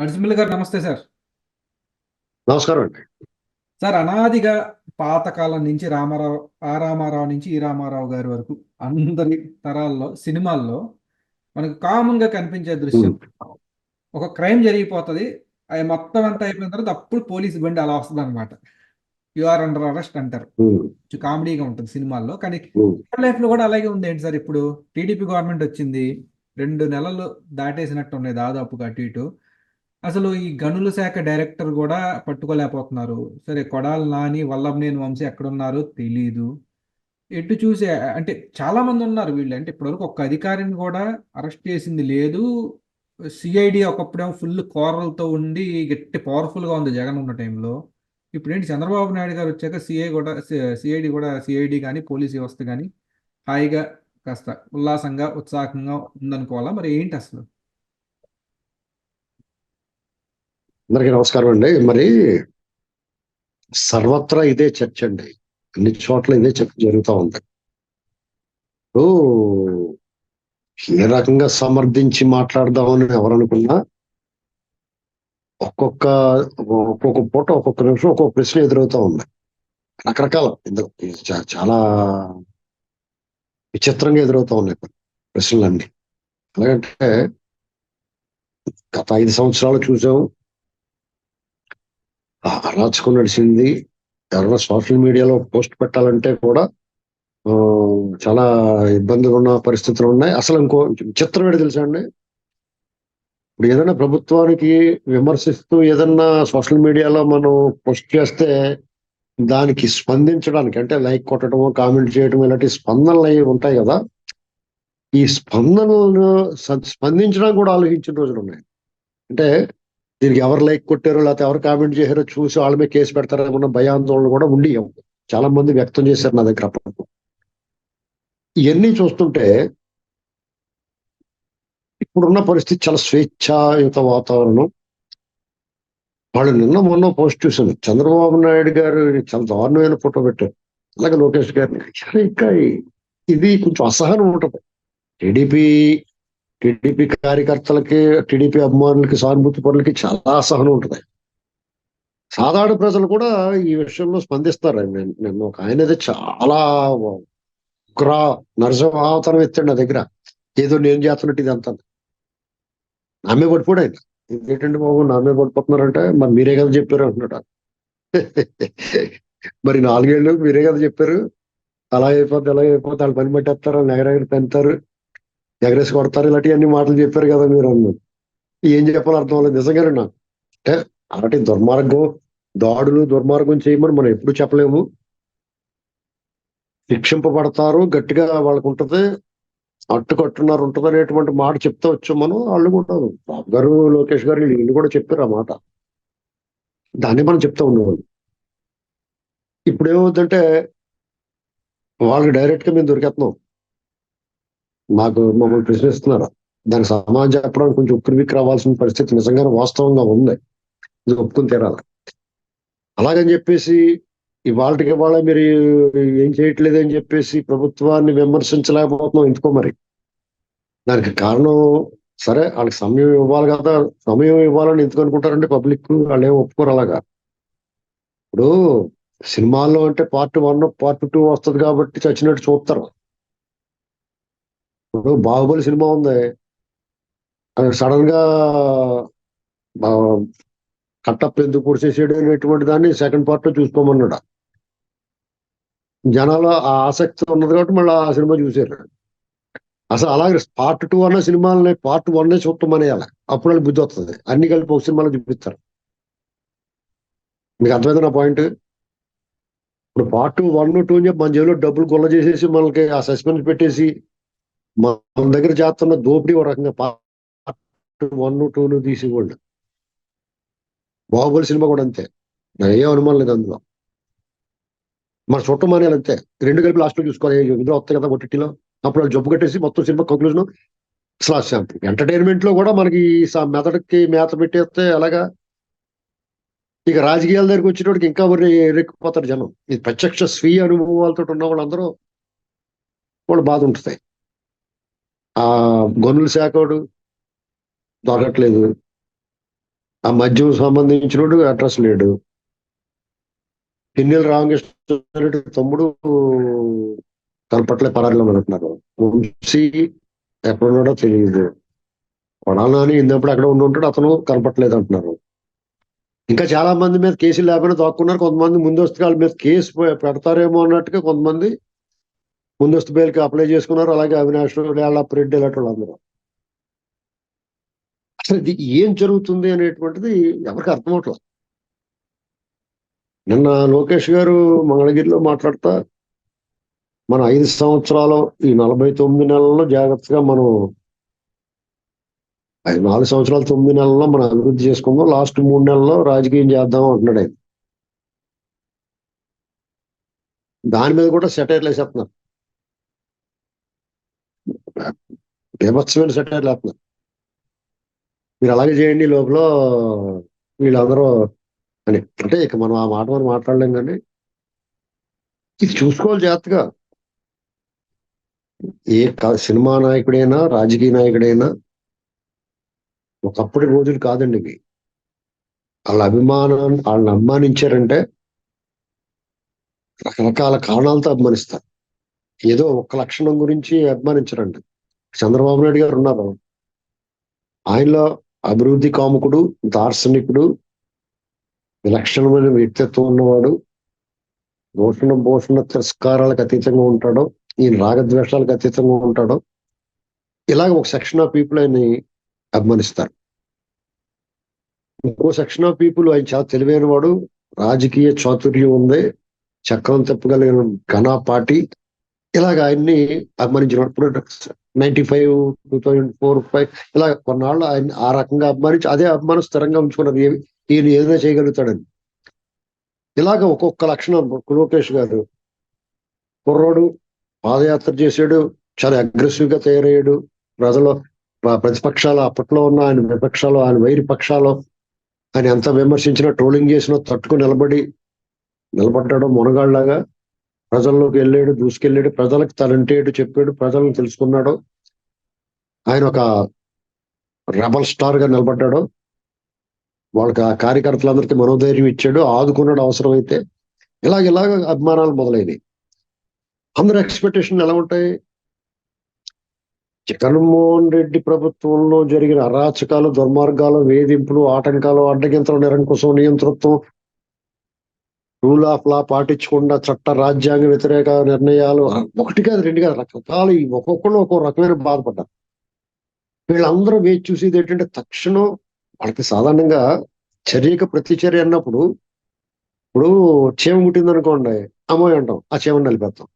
అడిసిమిల్ గారు నమస్తే సార్. నమస్కారం అండి. సార్ అనాదిగా పాతకాలం నుంచి రామారావు ఆ రామారావు నుంచి ఈ రామారావు గారి వరకు అందరి తరాల్లో సినిమాల్లో మనకు కామన్గా కనిపించే దృశ్యం. ఒక క్రైమ్ జరిగిపోతుంది అది మొత్తం అంతా అయిపోయిన తర్వాత అప్పుడు పోలీస్ బండి అలా వస్తుంది అనమాట యు ఆర్ అండర్ అరెస్ట్ అంటారు. కామెడీగా ఉంటుంది సినిమాల్లో. కానీ లైఫ్లో కూడా అలాగే ఉంది ఏంటి సార్ ఇప్పుడు? టీడీపీ గవర్నమెంట్ వచ్చింది రెండు నెలలు దాటేసినట్టు ఉన్నాయి దాదాపుగా అటు ఇటు. అసలు ఈ గనుల శాఖ డైరెక్టర్ కూడా పట్టుకోలేకపోతున్నారు. సరే కొడాలి నాని వల్లభనేని వంశీ ఎక్కడున్నారో తెలీదు. ఎటు చూసే అంటే చాలా మంది ఉన్నారు వీళ్ళు. అంటే ఇప్పటివరకు ఒక్క అధికారిని కూడా అరెస్ట్ చేసింది లేదు. సిఐడి ఒకప్పుడేమో ఫుల్ కోరలతో ఉండి గట్టి పవర్ఫుల్గా ఉంది జగన్ ఉన్న టైంలో. ఇప్పుడు ఏంటి చంద్రబాబు నాయుడు గారు వచ్చాక సిఐ కూడా సిఐడి కూడా సిఐడి కానీ పోలీస్ వ్యవస్థ కానీ హాయిగా కాస్త ఉల్లాసంగా ఉత్సాహంగా ఉందనుకోవాలా? మరి ఏంటి అసలు? అందరికీ నమస్కారం అండి. మరి సర్వత్రా ఇదే చర్చ అండి. అన్ని చోట్ల ఇదే చర్చ జరుగుతూ ఉంది. ఇప్పుడు ఏ రకంగా సమర్థించి మాట్లాడదామని ఎవరనుకున్నా ఒక్కొక్క ఒక్కొక్క పూట ఒక్కొక్క నిమిషం ఒక్కొక్క ప్రశ్న ఎదురవుతూ ఉంది. రకరకాల ఇందులో చాలా విచిత్రంగా ఎదురవుతా ఉన్నాయి ప్రశ్నలన్నీ. ఎలాగంటే గత ఐదు సంవత్సరాలు చూసాం. అరాచకం నడిచింది ఎవరైనా సోషల్ మీడియాలో పోస్ట్ పెట్టాలంటే కూడా చాలా ఇబ్బందులు ఉన్న పరిస్థితులు ఉన్నాయి అసలు ఇంకో చిత్రం ఏంటి తెలుసా అండి? ఇప్పుడు ఏదైనా ప్రభుత్వానికి విమర్శిస్తూ ఏదన్నా సోషల్ మీడియాలో మనం పోస్ట్ చేస్తే దానికి స్పందించడానికి అంటే లైక్ కొట్టడం కామెంట్ చేయడం ఇలాంటి స్పందనలు అవి ఉంటాయి కదా. ఈ స్పందనలను స్పందించడానికి కూడా ఆలోచించిన రోజులు ఉన్నాయి. అంటే దీనికి ఎవరు లైక్ కొట్టారో లేకపోతే ఎవరు కామెంట్ చేశారో చూసి వాళ్ళ మీద కేసు పెడతారనుకున్న భయాందోళన కూడా ఉండి చాలా మంది వ్యక్తం చేశారు నా దగ్గర అప్పుడు ఇవన్నీ చూస్తుంటే ఇప్పుడున్న పరిస్థితి చాలా స్వేచ్ఛాయుత వాతావరణం. వాళ్ళు నిన్న మొన్న పోస్ట్ చూశాను చంద్రబాబు నాయుడు గారు చాలా దారుణమైన ఫోటో పెట్టారు. అలాగే లోకేష్ గారిని. కానీ ఇంకా ఇది కొంచెం అసహనం ఉంటుంది. టీడీపీ టీడీపీ కార్యకర్తలకి టీడీపీ అభిమానులకి సానుభూతి పనులకి చాలా అసహనం ఉంటుంది. సాధారణ ప్రజలు కూడా ఈ విషయంలో స్పందిస్తారు. నేను ఒక ఆయన అయితే చాలా ఉగ్ర నరసింహావతనం ఎత్తాడు నా దగ్గర. ఏదో నేను చేస్తున్నట్టు ఇది అంతా నామే పడిపోడు ఆయన. ఏంటంటే బాబు నామే పడిపోతున్నారంటే మరి మీరే కదా చెప్పారు అంటున్నాడు మరి నాలుగేళ్ళు మీరే కదా చెప్పారు. అలా అయిపోద్ది అలా అయిపోద్ది వాళ్ళు పని పట్టేస్తారు వాళ్ళు ఎగరెగర ఎగరేసి కొడతారు ఇలాంటి మాటలు చెప్పారు కదా మీరు అన్నారు ఏం చెప్పాలి అర్థం అవ్వలేదు. నిజంగానే నాకు అంటే అలాంటి దుర్మార్గం దాడులు దుర్మార్గం చేయమని మనం ఎప్పుడు చెప్పలేము. శిక్షింపబడతారు గట్టిగా వాళ్ళకు ఉంటది అట్టుకట్టున్నారు ఉంటుంది అనేటువంటి మాట చెప్తా వచ్చాం మనం వాళ్ళు కూడా బాబు గారు లోకేష్ గారు వీళ్ళు కూడా చెప్పారు ఆ మాట. దాన్ని మనం చెప్తా ఉండేవాళ్ళు ఇప్పుడు ఏమవుతుందంటే వాళ్ళకి డైరెక్ట్గా మేము దొరికేస్తున్నాం మాకు మమ్మల్ని ప్రశ్నిస్తున్నారు. దానికి సమాజం చెప్పడానికి కొంచెం ఉక్కిరిబిక్కి రావాల్సిన పరిస్థితి నిజంగానే వాస్తవంగా ఉంది. ఇది ఒప్పుకుని తీరాలి. అలాగని చెప్పేసి ఇవాళకి ఇవాళ మీరు ఏం చేయట్లేదు అని చెప్పేసి ప్రభుత్వాన్ని విమర్శించలేకపోతున్నాం ఎందుకో మరి? దానికి కారణం సరే వాళ్ళకి సమయం ఇవ్వాలి కదా. సమయం ఇవ్వాలని ఎందుకు అనుకుంటారంటే పబ్లిక్? వాళ్ళు ఏం ఒప్పుకోరు అలాగా? ఇప్పుడు సినిమాల్లో అంటే పార్ట్ వన్ పార్ట్ టూ వస్తుంది కాబట్టి చచ్చినట్టు చూస్తారు. ఇప్పుడు బాహుబలి సినిమా ఉంది. సడన్గా కట్టప్ ఎందుకు పొడిచేసాడు అనేటువంటి దాన్ని సెకండ్ పార్ట్లో చూసుకోమన్నాడు. జనాలు ఆ ఆసక్తి ఉన్నది కాబట్టి మళ్ళీ ఆ సినిమా చూసారు అసలు అలాగే పార్ట్ టూ అన్న సినిమాలని పార్ట్ వన్ చూస్తాం అనేయాలి. అప్పుడు వాళ్ళు బుద్ధి వస్తుంది అన్ని కలిపి ఒక సినిమాలో చూపిస్తారు. మీకు అర్థమైంది నా పాయింట్ ఇప్పుడు పార్ట్ వన్ టూ అని చెప్పి మన జైల్లో డబ్బులు గొల్ల చేసేసి మనకి ఆ సస్పెన్స్ పెట్టేసి మన దగ్గర చేస్తున్న దోపిడీ ఒక రకంగా పార్ట్ వన్ టూను తీసి వాళ్ళు బాహుబలి సినిమా కూడా అంతే. నాకు ఏ అనుమానం లేదు అందులో. మన చుట్టం అనేయాలి అంతే. రెండు కలిపి లాస్ట్లో చూసుకోవాలి. ఇందులో వస్తాయి కదా ఒట్టిలో అప్పుడు వాళ్ళు జబ్బు కట్టేసి మొత్తం సినిమా కంక్లూజన్ అసలు ఎంటర్టైన్మెంట్లో కూడా మనకి మెదడుకి మేత పెట్టేస్తే అలాగా. ఇక రాజకీయాల దగ్గరికి వచ్చేటోడికి ఇంకా రెక్కిపోతారు జనం. ఇది ప్రత్యక్ష స్వీయ అనుభవాలతో ఉన్న వాళ్ళందరూ వాళ్ళు బాధ ఉంటుంది ఆ గనుల శాఖడు దొరకట్లేదు. ఆ మద్యం సంబంధించినోడు అడ్రస్ లేడు. పిన్నెల రామకృష్ణ తమ్ముడు కనపట్లే పరాధిలో అంటున్నారు వంశీ ఎక్కడున్నాడో తెలియదు కొడాలని ఇందప్పుడు అక్కడ ఉండి ఉంటాడు అతను కనపట్లేదు అంటున్నారు ఇంకా చాలా మంది మీద కేసులు లేకపోయినా తోక్కున్నారు కొంతమంది ముందస్తు వాళ్ళ మీద కేసు పెడతారేమో అన్నట్టుగా కొంతమంది ముందస్తు బెయిల్కి అప్లై చేసుకున్నారు. అలాగే అవినాష్ లేళ్ళప్ప రెడ్డి ఇలాంటి వాళ్ళందరూ అసలు ఇది ఏం జరుగుతుంది అనేటువంటిది ఎవరికి అర్థం అవట్లేదు నిన్న లోకేష్ గారు మంగళగిరిలో మాట్లాడతా మన ఐదు సంవత్సరాలు ఈ నలభై తొమ్మిది నెలల్లో జాగ్రత్తగా మనం ఐదు నాలుగు సంవత్సరాలు తొమ్మిది నెలల్లో మనం అభివృద్ధి చేసుకుందాం. లాస్ట్ మూడు నెలల్లో రాజకీయం చేద్దాం అంటున్నాడు ఆయన. దాని మీద కూడా సెటైర్లు వేసేస్తున్నారు. బీభత్సమైన సెటైర్ వేస్తున్నారు మీరు అలాగే చేయండి లోపల వీళ్ళందరూ అని. అంటే ఇక మనం ఆ మాట మనం మాట్లాడలేం కానీ ఇది చూసుకోవాలి జాగ్రత్తగా. ఏ సినిమా నాయకుడైనా రాజకీయ నాయకుడైనా ఒకప్పటి రోజులు కాదండి ఇవి. వాళ్ళ అభిమానం వాళ్ళని అభిమానించారంటే రకరకాల కారణాలతో అభిమానిస్తారు. ఏదో ఒక లక్షణం గురించి అభిమానించరండి చంద్రబాబు నాయుడు గారు ఉన్నారు. ఆయనలో అభివృద్ధి కాముకుడు దార్శనికుడు విలక్షణమైన వ్యక్తిత్వం ఉన్నవాడు. భూషణ భూషణ తిరస్కారాలకు అతీతంగా ఉంటాడు. ఈయన రాగద్వేషాలకు అతీతంగా ఉంటాడు. ఇలాగ ఒక సెక్షన్ ఆఫ్ పీపుల్ ఆయన్ని అభిమానిస్తారు. ఇంకో సెక్షన్ ఆఫ్ పీపుల్ ఆయన చాలా తెలివైన వాడు రాజకీయ చాతుర్యం ఉంది చక్రం తప్పగలిగిన ఘన పార్టీ. ఇలాగ ఆయన్ని అభిమానించినప్పుడు ninety five two thousand four five ఇలా కొన్నాళ్ళు ఆయన ఆ రకంగా అభిమానించి అదే అభిమానం స్థిరంగా ఉంచుకున్నారు ఈయన ఏదైనా చేయగలుగుతాడని. ఇలాగ ఒక్కొక్క లక్షణం లోకేష్ గారు. కుర్రోడు పాదయాత్ర చేసాడు చాలా అగ్రెసివ్గా తయారయ్యాడు. ప్రజలు ప్రతిపక్షాలు అప్పట్లో ఉన్న ఆయన విపక్షాలు ఆయన వైరి పక్షాలు ఆయన ఎంత విమర్శించినా ట్రోలింగ్ చేసినా తట్టుకు నిలబడి నిలబడ్డాడు మునగాళ్ళలాగా. ప్రజల్లోకి వెళ్ళాడు దూసుకెళ్ళాడు ప్రజలకు తనంటే చెప్పాడు ప్రజలను తెలుసుకున్నాడు. ఆయన ఒక రెబల్ స్టార్గా నిలబడ్డాడు. వాళ్ళకి ఆ కార్యకర్తలందరికీ మనోధైర్యం ఇచ్చాడు ఆదుకున్నాడు అవసరమైతే. ఇలాగ ఇలాగ అభిమానాలు మొదలైనవి. అందరు ఎక్స్పెక్టేషన్ ఎలా ఉంటాయి? జగన్మోహన్ రెడ్డి ప్రభుత్వంలో జరిగిన అరాచకాలు దుర్మార్గాలు వేధింపులు ఆటంకాలు అడ్డగింతలు నిరంకుశం నియంతృత్వం రూల్ ఆఫ్ లా పాటించకుండా చట్ట రాజ్యాంగ వ్యతిరేక నిర్ణయాలు ఒకటి కాదు రెండు కాదు రకరకాలు ఈ ఒక్కొక్కళ్ళు ఒక్కో రకమైన బాధపడ్డారు. వీళ్ళందరూ వేచి చూసేది ఏంటంటే తక్షణం వాళ్ళకి సాధారణంగా చర్యకు ప్రతిచర్య అన్నప్పుడు ఇప్పుడు చీమ కుట్టింది అనుకోండి అమ్మాయి అంటాం ఆ చీమని నలిపేస్తాం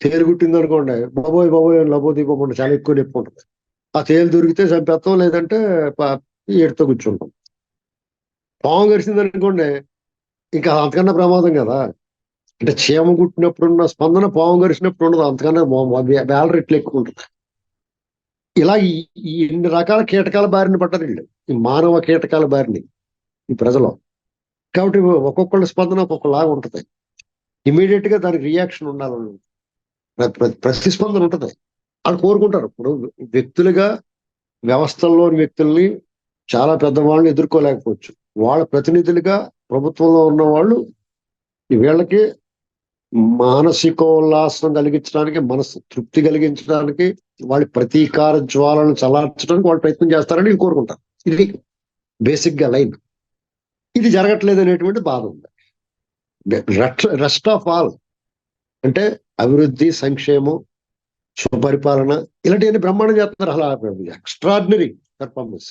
తేలు కుట్టిందనుకోండి బాబోయ్ బాబోయ్ లబో దీపం చాలా ఎక్కువ నొప్పి ఉంటుంది. ఆ తేలు దొరికితే చంపేస్తాం లేదంటే ఏడుతో కూర్చుంటాం. పాము గరిచింది అనుకోండి ఇంకా అంతకన్నా ప్రమాదం కదా. అంటే చీమ కుట్టినప్పుడు ఉన్న స్పందన పాము గరిచినప్పుడు ఉండదు అంతకన్నా వేల రెట్లు ఎక్కువ ఉంటుంది. ఇలా ఈ ఎన్ని రకాల కీటకాల బారిన పడ్డారు వీళ్ళు. ఈ మానవ కీటకాల బారిని ఈ ప్రజలు. కాబట్టి ఒక్కొక్కళ్ళ స్పందన ఒక్కొక్కలాగా ఉంటుంది. ఇమీడియట్గా దానికి రియాక్షన్ ఉండాలని ప్రతిస్పందన ఉంటుంది. వాళ్ళు కోరుకుంటారు. ఇప్పుడు వ్యక్తులుగా వ్యవస్థల్లోని వ్యక్తుల్ని చాలా పెద్దవాళ్ళని ఎదుర్కోలేకపోవచ్చు. వాళ్ళ ప్రతినిధులుగా ప్రభుత్వంలో ఉన్న వాళ్ళు ఈ వీళ్ళకి మానసికోల్లాసం కలిగించడానికి మనసు తృప్తి కలిగించడానికి వాళ్ళ ప్రతీకార జ్వాలను చలార్చడానికి వాళ్ళు ప్రయత్నం చేస్తారని కోరుకుంటారు ఇది బేసిక్గా లైన్. ఇది జరగట్లేదు అనేటువంటి బాధ ఉంది. రెస్ట్ ఆఫ్ ఆల్ అంటే అభివృద్ధి సంక్షేమం సుపరిపాలన ఇలాంటివన్నీ బ్రహ్మాండం చేస్తున్నారు. అలా ఎక్స్ట్రాడినరీ పెర్ఫార్మెన్స్.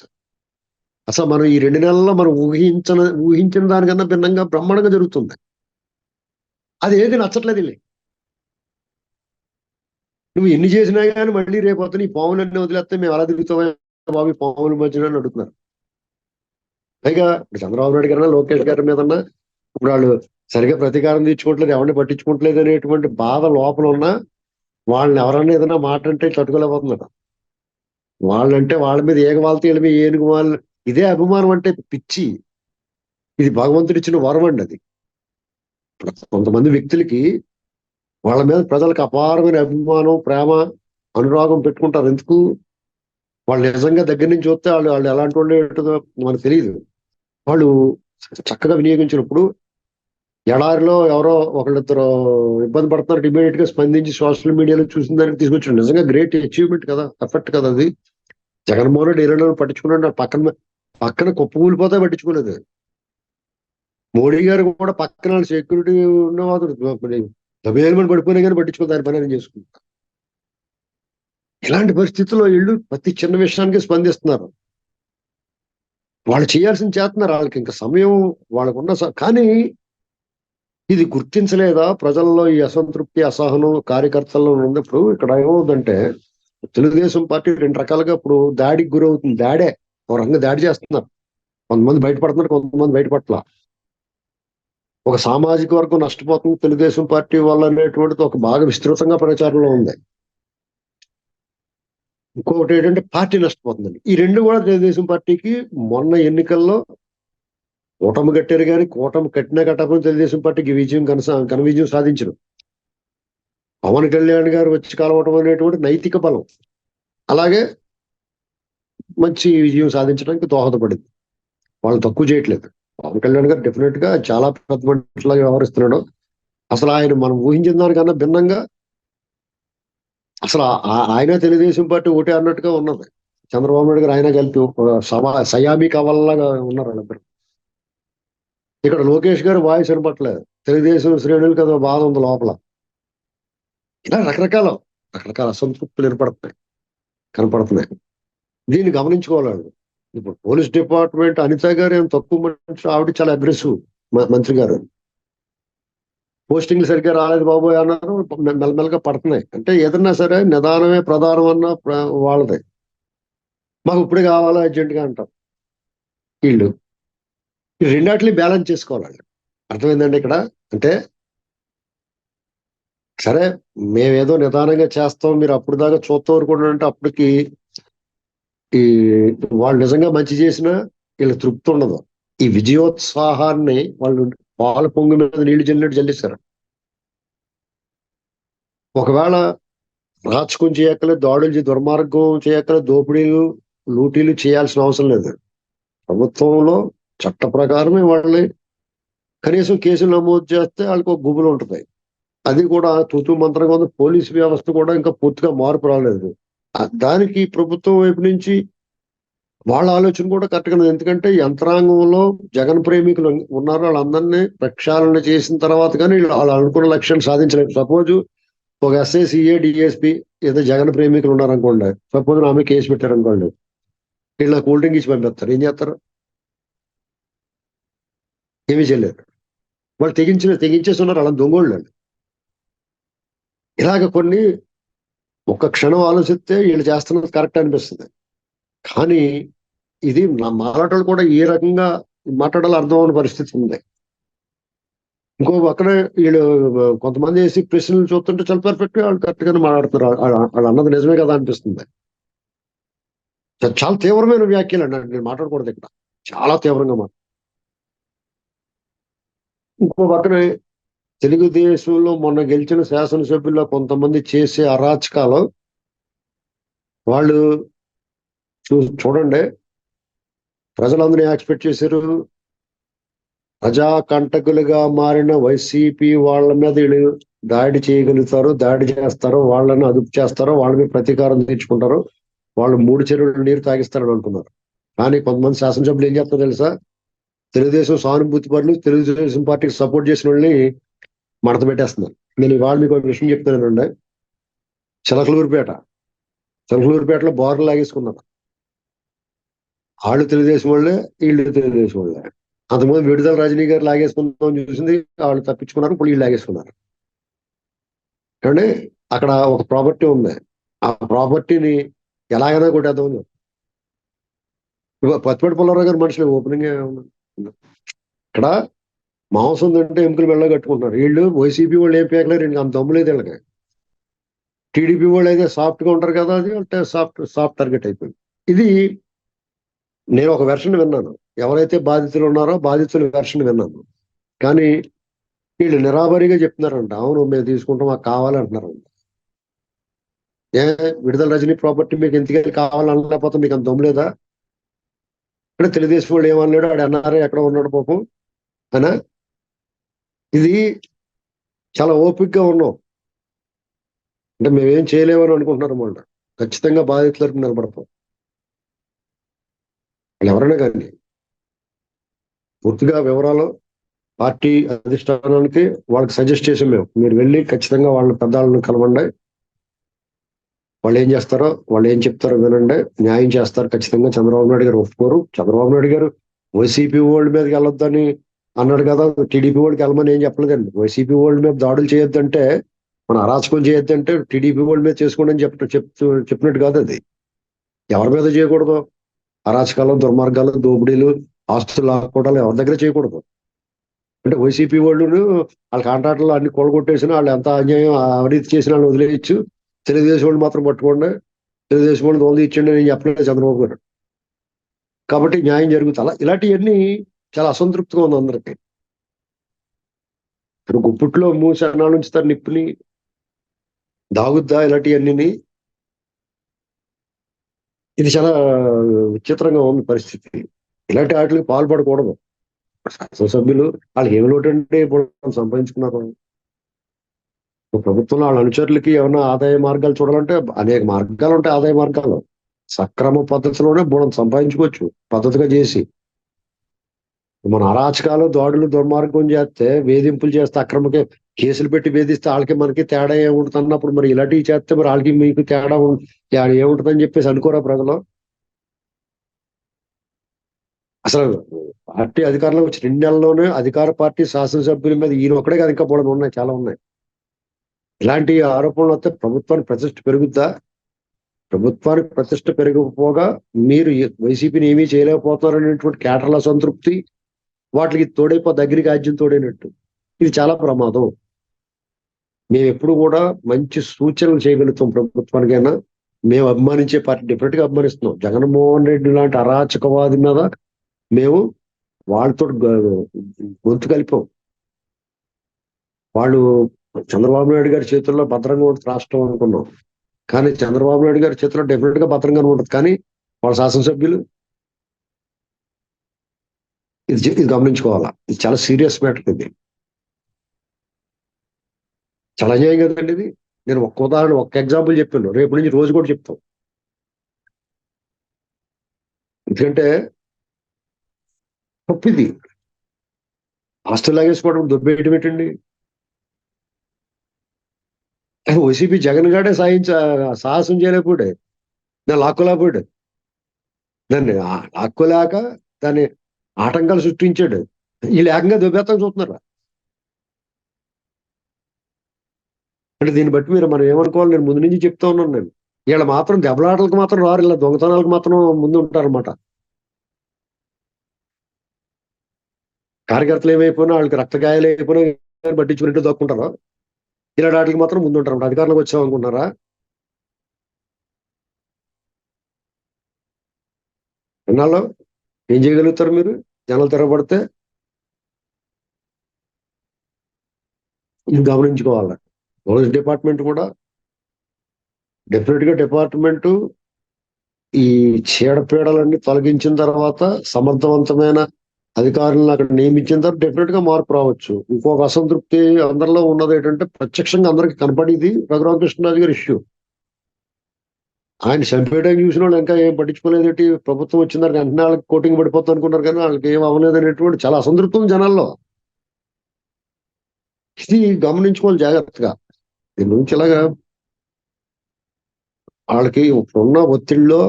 అసలు మనం ఈ రెండు నెలల్లో మనం ఊహించిన ఊహించిన దానికన్నా భిన్నంగా బ్రహ్మాండంగా జరుగుతుంది. అది ఏది నచ్చట్లేదు లే. నువ్వు ఎన్ని చేసినా కానీ మళ్ళీ రేపు వస్తే నీ పాములన్నీ వదిలేస్తే మేము అలా తిరుగుతామా బాబు పావుల మధ్యన అని అడుగుతున్నారు. పైగా ఇప్పుడు చంద్రబాబు నాయుడు గారన్నా లోకేష్ గారి మీద ఇప్పుడు వాళ్ళు సరిగా ప్రతీకారం తీర్చుకోవట్లేదు ఎవరిని పట్టించుకోవట్లేదు అనేటువంటి బాధ లోపల ఉన్నా వాళ్ళని ఎవరన్నా ఏదైనా మాట అంటే తట్టుకోలేకపోతున్నారు. వాళ్ళంటే వాళ్ళ మీద ఏగవాళ్ళతో వీళ్ళ మీద ఏనుగు వాళ్ళు ఇదే అభిమానం అంటే పిచ్చి. ఇది భగవంతుడు ఇచ్చిన వరం అండి అది. కొంతమంది వ్యక్తులకి వాళ్ళ మీద ప్రజలకు అపారమైన అభిమానం ప్రేమ అనురాగం పెట్టుకుంటారు. ఎందుకు? వాళ్ళు నిజంగా దగ్గర నుంచి చూస్తే వాళ్ళు వాళ్ళు ఎలాంటి వాళ్ళు ఏంటో మనకు తెలియదు. వాళ్ళు చక్కగా వినియోగించినప్పుడు ఎడారిలో ఎవరో ఒకళ్ళిద్దరు ఇబ్బంది పడుతున్నారు ఇమీడియట్గా స్పందించి సోషల్ మీడియాలో చూసిన దానికి తీసుకొచ్చాడు నిజంగా గ్రేట్ అచీవ్మెంట్ కదా ఎఫెక్ట్ కదా అది. జగన్మోహన్ రెడ్డి ఇరవై పట్టించుకున్నాడు పక్కన పక్కన కుప్పకూలిపోతే పట్టించుకోలేదు. మోడీ గారు కూడా పక్కన సెక్యూరిటీ ఉన్నవాడు దబేలమని పడిపోయినా కానీ పట్టించుకో దాని పని అని చేసుకుంటా. ఇలాంటి పరిస్థితుల్లో వీళ్ళు ప్రతి చిన్న విషయానికి స్పందిస్తున్నారు. వాళ్ళు చేయాల్సింది చేస్తున్నారు వాళ్ళకి ఇంకా సమయం వాళ్ళకున్న కానీ ఇది గుర్తించలేదా? ప్రజల్లో ఈ అసంతృప్తి అసహనం కార్యకర్తల్లో ఉన్నప్పుడు ఇక్కడ ఏమవుతుందంటే తెలుగుదేశం పార్టీ రెండు రకాలుగా ఇప్పుడు దాడికి గురవుతుంది. దాడే. ఒక రకంగా దాడి చేస్తున్నారు. కొంతమంది బయటపడుతున్నారు కొంతమంది బయటపడట్ల. ఒక సామాజిక వర్గం నష్టపోతుంది తెలుగుదేశం పార్టీ వల్ల అనేటువంటిది ఒక బాగా విస్తృతంగా ప్రచారంలో ఉంది. ఇంకొకటి ఏంటంటే పార్టీ నష్టపోతుందండి. ఈ రెండు కూడా తెలుగుదేశం పార్టీకి మొన్న ఎన్నికల్లో కూటమి కట్టారు కానీ కూటమి కట్టినా కట్టకపోయినా తెలుగుదేశం పార్టీకి విజయం కనసా ఘన విజయం సాధించరు. పవన్ కళ్యాణ్ గారు వచ్చి కలవటం అనేటువంటి నైతిక బలం. అలాగే మంచి విజయం సాధించడానికి దోహదపడింది. వాళ్ళు తక్కువ చేయట్లేదు. పవన్ కళ్యాణ్ గారు డెఫినెట్గా చాలా పెద్ద మనిషిలాగా వ్యవహరిస్తున్నాడు. అసలు ఆయన మనం ఊహించిన దానికన్నా భిన్నంగా అసలు ఆయన తెలుగుదేశం పార్టీ ఒకటే అన్నట్టుగా ఉన్నది. చంద్రబాబు నాయుడు గారు ఆయన కలిపి సమా సయాబీ కవల్లాగా ఉన్నారు వాళ్ళిద్దరు. ఇక్కడ లోకేష్ గారు వాయిస్ వినపట్లేదు తెలుగుదేశం శ్రేణులు కదా బాధ ఉంది లోపల. ఇలా రకరకాల రకరకాల అసంతృప్తులు ఏర్పడుతున్నాయి కనపడుతున్నాయి. దీన్ని గమనించుకోవాలి ఇప్పుడు పోలీస్ డిపార్ట్మెంట్ అనిత గారు ఏం తక్కువ మనిషి ఆవిడ చాలా అగ్రెసివ్ మంత్రి గారు. పోస్టింగ్లు సరిగ్గా రాలేదు బాబోయ్ అన్నారు మెల్లమెల్లగా పడుతున్నాయి. అంటే ఏదన్నా సరే నిదానమే ప్రధానం అన్న వాళ్ళదే. మాకు ఇప్పుడే కావాలా అర్జెంటుగా అంటారు వీళ్ళు రెండాటిని బ్యాలెన్స్ చేసుకోవాలి అర్థమైందండి ఇక్కడ? అంటే సరే మేమేదో నిదానంగా చేస్తాం మీరు అప్పుడు దాకా చూస్తాం అనుకుంటున్నా అంటే అప్పటికి ఈ వాళ్ళు నిజంగా మంచి చేసినా వీళ్ళ తృప్తి ఉండదు. ఈ విజయోత్సాహాన్ని వాళ్ళు పాల పొంగు మీద నీళ్ళు జల్లినట్టు జల్లిస్తారు ఒకవేళ రాచకం చేయక్కలేదు దాడులు దుర్మార్గం చేయక్కలేదు దోపిడీలు లూటీలు చేయాల్సిన అవసరం లేదు. ప్రభుత్వంలో చట్ట ప్రకారమే వాళ్ళని కనీసం కేసులు నమోదు చేస్తే వాళ్ళకి ఒక గుబులు ఉంటుంది. అది కూడా తుతు మంత్రంగా ఉంది. పోలీస్ వ్యవస్థ కూడా ఇంకా పూర్తిగా మార్పు రాలేదు. దానికి ప్రభుత్వం వైపు నుంచి వాళ్ళ ఆలోచన కూడా కరెక్ట్గా ఎందుకంటే యంత్రాంగంలో జగన్ ప్రేమికులు ఉన్నారు. వాళ్ళందరినీ ప్రక్షాళన చేసిన తర్వాత కానీ వాళ్ళు అనుకున్న లక్ష్యాన్ని సాధించలేదు సపోజ్ ఒక ఎస్ఐ సిఏ డిఎస్పి ఏదో జగన్ ప్రేమికులు ఉన్నారనుకోండి సపోజ్ ఆమె కేసు పెట్టారనుకోండి వీళ్ళ కూల్ డ్రింక్ ఇచ్చి పంపిస్తారు. ఏం చేస్తారు? ఏమీ చేయలేరు. వాళ్ళు తెగించిన తెగించేసి ఉన్నారు. వాళ్ళని దొంగోళ్ళు ఇలాగ కొన్ని ఒక్క క్షణం ఆలోచిస్తే వీళ్ళు చేస్తున్నది కరెక్ట్ అనిపిస్తుంది. కానీ ఇది నా మాట్లాడలు కూడా ఏ రకంగా మాట్లాడాలో అర్థమవుని పరిస్థితి ఉంది. ఇంకో పక్కన వీళ్ళు కొంతమంది వేసి ప్రశ్నలు చూస్తుంటే చాలా పర్ఫెక్ట్ వాళ్ళు కరెక్ట్గానే మాట్లాడుతున్నారు. వాళ్ళ- వాళ్ళు అన్నది నిజమే కదా అనిపిస్తుంది. చాలా తీవ్రమైన వ్యాఖ్యలు అండి. నేను మాట్లాడకూడదు ఇక్కడ. చాలా తీవ్రంగా మాట ఇంకో పక్కన తెలుగుదేశంలో మొన్న గెలిచిన శాసనసభ్యుల్లో కొంతమంది చేసే అరాచకాలు వాళ్ళు చూ చూడండి. ప్రజలందరూ ఎక్స్పెక్ట్ చేశారు? ప్రజాకంటకులుగా మారిన వైసీపీ వాళ్ళ మీద వీళ్ళు దాడి చేయగలుగుతారు దాడి చేస్తారు వాళ్ళని అదుపు చేస్తారు వాళ్ళ మీద ప్రతీకారం తీర్చుకుంటారు వాళ్ళు మూడు చెరువులు నీరు తాగిస్తారని అనుకున్నారు కానీ కొంతమంది శాసనసభ్యులు ఏం చేస్తారో తెలుసా? తెలుగుదేశం సానుభూతి పరులు తెలుగుదేశం పార్టీకి సపోర్ట్ చేసిన వాళ్ళని మడత పెట్టేస్తున్నారు. నేను ఇవాళ మీకు ఒక విషయం చెప్తానండి చిలకలూరుపేట చిలకలూరుపేటలో బోర్లు లాగేసుకున్నారు. వాళ్ళు తెలుగుదేశం వాళ్ళే వీళ్ళు తెలుగుదేశం వాళ్ళే. అంతకుముందు విడుదల రజనీ గారు లాగేసుకుందాం చూసింది వాళ్ళు తప్పించుకున్నారు ఇప్పుడు వీళ్ళు లాగేసుకున్నారు. కానీ అక్కడ ఒక ప్రాపర్టీ ఉంది. ఆ ప్రాపర్టీని ఎలాగైనా కొట్టేద్దాం పత్తిపేట పుల్లారావు గారు మనుషులు ఓపెనింగ్ ఇక్కడ మాంసం తింటే ఎముకలు వెళ్ళ కట్టుకుంటున్నారు. వీళ్ళు వైసీపీ వాళ్ళు ఏం పేకలేరు ఇంకా అంత దమ్ము లేదు వీళ్ళకి. టీడీపీ వాళ్ళు అయితే సాఫ్ట్గా ఉంటారు కదా అది అంటే సాఫ్ట్ సాఫ్ట్ టార్గెట్ అయిపోయింది. ఇది నేను ఒక వెర్షన్ విన్నాను. ఎవరైతే బాధితులు ఉన్నారో బాధితుల వెర్షన్ విన్నాను. కానీ వీళ్ళు నిరాబరిగా చెప్తున్నారంట. అవును మేము తీసుకుంటాం మాకు కావాలంటున్నారంట ఏ విడుదల రజనీ ప్రాపర్టీ మీకు ఎందుకెళ్ళి కావాలనలేకపోతే మీకు అంత దమ్ము లేదా? అంటే తెలుగుదేశం వాళ్ళు ఏమన్నాడు ఆడు ఎన్ఆర్ఐ ఎక్కడ ఉన్నాడు పాపం. అనా? ఇది చాలా ఓపిక్గా ఉన్నాం. అంటే మేమేం చేయలేమని అనుకుంటున్నారు అన్నమాట. ఖచ్చితంగా బాధితులకు నిలబడతాం. వాళ్ళు ఎవరైనా కానీ పూర్తిగా వివరాలు పార్టీ అధిష్టానానికి వాళ్ళకి సజెస్ట్ చేసాం మేము. మీరు వెళ్ళి ఖచ్చితంగా వాళ్ళ పెద్దవాళ్ళని కలవండి. వాళ్ళు ఏం చేస్తారో వాళ్ళు ఏం చెప్తారో వినండి. న్యాయం చేస్తారు ఖచ్చితంగా. చంద్రబాబు నాయుడు గారు ఒప్పుకోరు. చంద్రబాబు నాయుడు గారు వైసీపీ ఓల్డ్ మీదకి వెళ్ళొద్దని అన్నాడు కదా టీడీపీ వాళ్ళకి వెళ్ళమని ఏం చెప్పలేదండి. వైసీపీ వాళ్ళ మీద దాడులు చేయొద్దంటే మన అరాచకం చేయొద్దంటే టీడీపీ వాళ్ళ మీద చేసుకోండి అని చెప్తూ చెప్తూ చెప్పినట్టు కాదు అది. ఎవరి మీద చేయకూడదు. అరాచకాలు దుర్మార్గాలు దోపిడీలు ఆస్తులు ఆకోటాలు ఎవరి దగ్గర చేయకూడదు. అంటే వైసీపీ వాళ్ళు వాళ్ళ కాంట్రాక్టర్లు అన్ని కొలగొట్టేసిన వాళ్ళు ఎంత అన్యాయం అవినీతి చేసిన వాళ్ళు వదిలేయచ్చు. తెలుగుదేశం వాళ్ళు మాత్రం పట్టుకోండి. తెలుగుదేశం వాళ్ళు తోలు ఇచ్చండి నేను చెప్పలేదు చంద్రబాబు గారు. కాబట్టి న్యాయం జరుగుతుంది అలా ఇలాంటివన్నీ చాలా అసంతృప్తిగా ఉంది అందరికి. ఇప్పుడు గుప్పిట్లో మూసి అన్నాళ్ళు ఉంచుతారు నిప్పుని దాగుద్దా ఇలాంటివన్నీ ఇది చాలా విచిత్రంగా ఉంది పరిస్థితి. ఇలాంటి వాటికి పాల్పడకూడదు. శాసనసభ్యులు వాళ్ళకి ఏమి లోటు అంటే ఇప్పుడు సంపాదించుకున్నారు ప్రభుత్వంలో వాళ్ళ అనుచరులకి ఏమైనా ఆదాయ మార్గాలు చూడాలంటే అనేక మార్గాలు ఉంటాయి ఆదాయ మార్గాలు సక్రమ పద్ధతిలోనే బుణం సంపాదించుకోవచ్చు. పద్ధతిగా చేసి మన అరాచకాలు దాడులు దుర్మార్గం చేస్తే వేధింపులు చేస్తే అక్రమకే కేసులు పెట్టి వేధిస్తే వాళ్ళకి మనకి తేడా ఏముంటుంది అన్నప్పుడు మరి ఇలాంటివి చేస్తే మరి వాళ్ళకి మీకు తేడా ఉం- యా- ఏముంటుందని చెప్పేసి అనుకోరా ప్రజలు? అసలు పార్టీ అధికారంలో వచ్చి రెండు నెలల్లోనే అధికార పార్టీ శాసనసభ్యుల మీద ఈయన ఒక్కడే కాదు ఇంకా ఉన్నాయి చాలా ఉన్నాయి. ఇలాంటి ఆరోపణలు వస్తే ప్రభుత్వానికి ప్రతిష్ట పెరుగుద్దా? ప్రభుత్వానికి ప్రతిష్ట పెరగకపోగా మీరు వైసీపీని ఏమీ చేయలేకపోతున్నారనేటువంటి కేటర్ల సంతృప్తి వాటికి తోడైపో దగ్గరికి రాజ్యం తోడైనట్టు. ఇది చాలా ప్రమాదం. మేము ఎప్పుడు కూడా మంచి సూచనలు చేయగలుగుతాం ప్రభుత్వానికైనా. మేము అభిమానించే పార్టీ డిఫరెంట్గా అభిమానిస్తున్నాం. జగన్మోహన్ రెడ్డి లాంటి అరాచకవాది మీద మేము వాళ్ళతో గొంతు కలిపాం. వాళ్ళు చంద్రబాబు నాయుడు గారి చేతుల్లో భద్రంగా ఉంటుంది రాష్ట్రం అనుకున్నాం. కానీ చంద్రబాబు నాయుడు గారి చేతిలో డెఫినెట్గా భద్రంగా ఉంటుంది కానీ వాళ్ళ శాసనసభ్యులు ఇది ఇది గమనించుకోవాలా? ఇది చాలా సీరియస్ మ్యాటర్ ఇది. చాలా అన్యాయం కదండి ఇది. నేను ఒక్క ఉదాహరణ ఒక్క ఎగ్జాంపుల్ చెప్పాను రేపు నుంచి రోజు కూడా చెప్తాం. ఎందుకంటే తప్పు ఇది ఆస్తులు లాగేసుకోవడం దుబ్బేయటం ఏంటండి? ఓసీపీ జగన్ గాడే సాయించ సాహసం చేయలేకపోయాడు. దాన్ని లాక్కోలేకపోయాడు. దాన్ని లాక్కోలేక దాన్ని ఆటంకాలు సృష్టించాడు. వీళ్ళు ఏకంగా దుబ్బేత్తం చూస్తున్నారు? అంటే దీన్ని బట్టి మీరు మనం ఏమనుకోవాలి? నేను ముందు నుంచి చెప్తా ఉన్నాను నేను. వీళ్ళ మాత్రం దెబ్బలాటలకు మాత్రం రారు. ఇలా దొంగతనాలకు మాత్రం ముందు ఉంటారన్నమాట. కార్యకర్తలు ఏమైపోయినా వాళ్ళకి రక్తగాయాలు అయిపోయినా పట్టించుకున్నట్టు దొక్కుంటారు? ఇలాంటి వాటికి మాత్రం ముందు ఉంటారు అధికారంలోకి వచ్చామనుకుంటున్నారా? అనుకున్నారా ఎన్నాళ్ళు? ఏం చేయగలుగుతారు మీరు? జనాలు తిరగబడితే గమనించుకోవాలి. పోలీస్ డిపార్ట్మెంట్ కూడా డెఫినెట్గా డిపార్ట్మెంట్ ఈ చీడపీడలన్నీ తొలగించిన తర్వాత సమర్థవంతమైన అధికారులను అక్కడ నియమించిన తర్వాత డెఫినెట్గా మార్పు రావచ్చు. ఇంకొక అసంతృప్తి అందరిలో ఉన్నది ఏంటంటే ప్రత్యక్షంగా అందరికి కనపడేది రఘురామకృష్ణరాజు గారి ఇష్యూ ఆయన చంపేయడానికి చూసిన వాళ్ళు ఇంకా ఏం పట్టించుకోలేదేంటి ప్రభుత్వం వచ్చిన దానికి అంటే వాళ్ళకి కోటింగ్ పడిపోతుంది అనుకున్నారు కానీ వాళ్ళకి ఏం అవ్వలేదు అనేటువంటి చాలా అసంతృప్తి జనాల్లో. ఇది గమనించుకోవాలి జాగ్రత్తగా. దీని నుంచి ఇలాగా వాళ్ళకి ఇప్పుడున్న ఒత్తిడిలో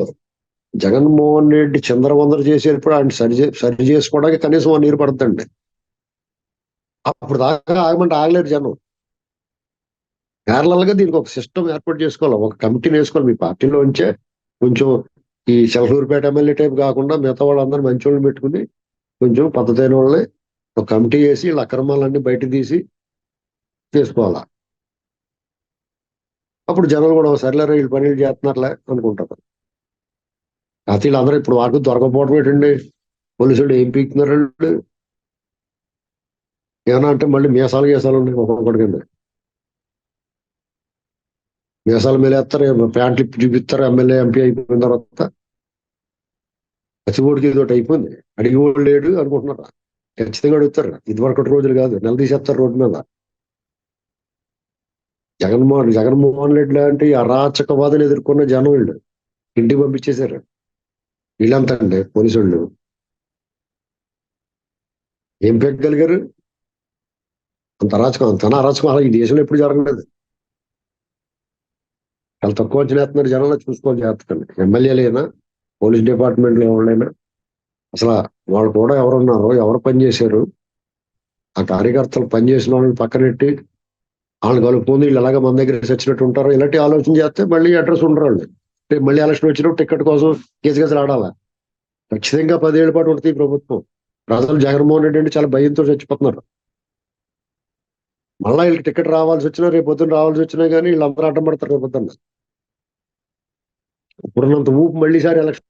జగన్మోహన్ రెడ్డి చంద్రవందర చేసేటప్పుడు ఆయన సరి సరి చేసుకోవడానికి కనీసం నీరు పడుతుంది అప్పుడు దాకా ఆగమంటే ఆగలేరు జనం. ప్యారలల్గా దీనికి ఒక సిస్టమ్ ఏర్పాటు చేసుకోవాలి. ఒక కమిటీని వేసుకోవాలి. మీ పార్టీలోంచే కొంచెం ఈ సెలహూరుపేట ఎమ్మెల్యే టైప్ కాకుండా మిగతా వాళ్ళందరూ మంచి వాళ్ళని పెట్టుకుని కొంచెం అయిన వాళ్ళని ఒక కమిటీ వేసి వీళ్ళ అక్రమాలన్నీ బయట తీసి చేసుకోవాలా. అప్పుడు జనాలు కూడా సర్లేరా వీళ్ళు పనులు చేస్తున్నారులే అనుకుంటారు. కాకపోతే వీళ్ళందరూ ఇప్పుడు వరకు దొరకపోవడం ఏంటండి? పోలీసులు ఏం పీకున్నారు ఏమన్నా అంటే మళ్ళీ మీసాలు గీసాలు ఉన్నాయి ఒక్కొక్కడికి మీసాల మీద వేస్తారు ప్యాంట్లు ఇప్పి చూపిస్తారు ఎమ్మెల్యే ఎంపీ అయిపోయిన తర్వాత. ప్రతి ఓడికి ఏదో ఒకటి అయిపోయింది. అడిగి ఓడి లేడు అనుకుంటున్నారు? ఖచ్చితంగా అడుగుతారు. ఇది వరకటి రోజులు కాదు. నెల తీసేస్తారు రోడ్డు మీద. జగన్మోహన్ జగన్మోహన్ రెడ్డి లాంటి అరాచకవాదులు ఎదుర్కొన్న జనం వీళ్ళు. ఇంటికి పంపించేశారు. వీళ్ళంతా అండి పోలీసు వాళ్ళు ఏం పెగ్గలిగారు అంత అరాచకం అంత అరాచకం. ఈ దేశంలో ఎప్పుడు జరగలేదు. చాలా తక్కువ అంచనా జనాలు జనంలో చూసుకోవాలి జాగ్రత్తగా ఎమ్మెల్యేలైనా పోలీస్ డిపార్ట్మెంట్లో ఎవరైనా అసలు వాళ్ళు కూడా ఎవరున్నారో ఎవరు పనిచేశారు ఆ కార్యకర్తలు పనిచేసిన వాళ్ళని పక్కనెట్టి వాళ్ళు కలుపుకుంది వీళ్ళు అలాగే మన దగ్గర చచ్చినట్టు ఉంటారో ఇలాంటి ఆలోచన చేస్తే మళ్ళీ అడ్రస్ ఉండరు వాళ్ళు. రేపు మళ్ళీ ఎలక్షన్ వచ్చినప్పుడు టికెట్ కోసం కేసు కేసులు ఆడాలా? ఖచ్చితంగా పదేళ్ళ పాటు ఉంటుంది ఈ ప్రభుత్వం. ప్రజలు జగన్మోహన్ రెడ్డి అంటే చాలా భయంతో చచ్చిపోతున్నారు. మళ్ళీ వీళ్ళకి టికెట్ రావాల్సి వచ్చినా రేపు పొద్దున్న రావాల్సి వచ్చినా కానీ వీళ్ళందరూ అడ్డం పడతారు రేపు పొద్దున్న ఇప్పుడున్నంత ఊపు మళ్ళీసారి ఎలక్షన్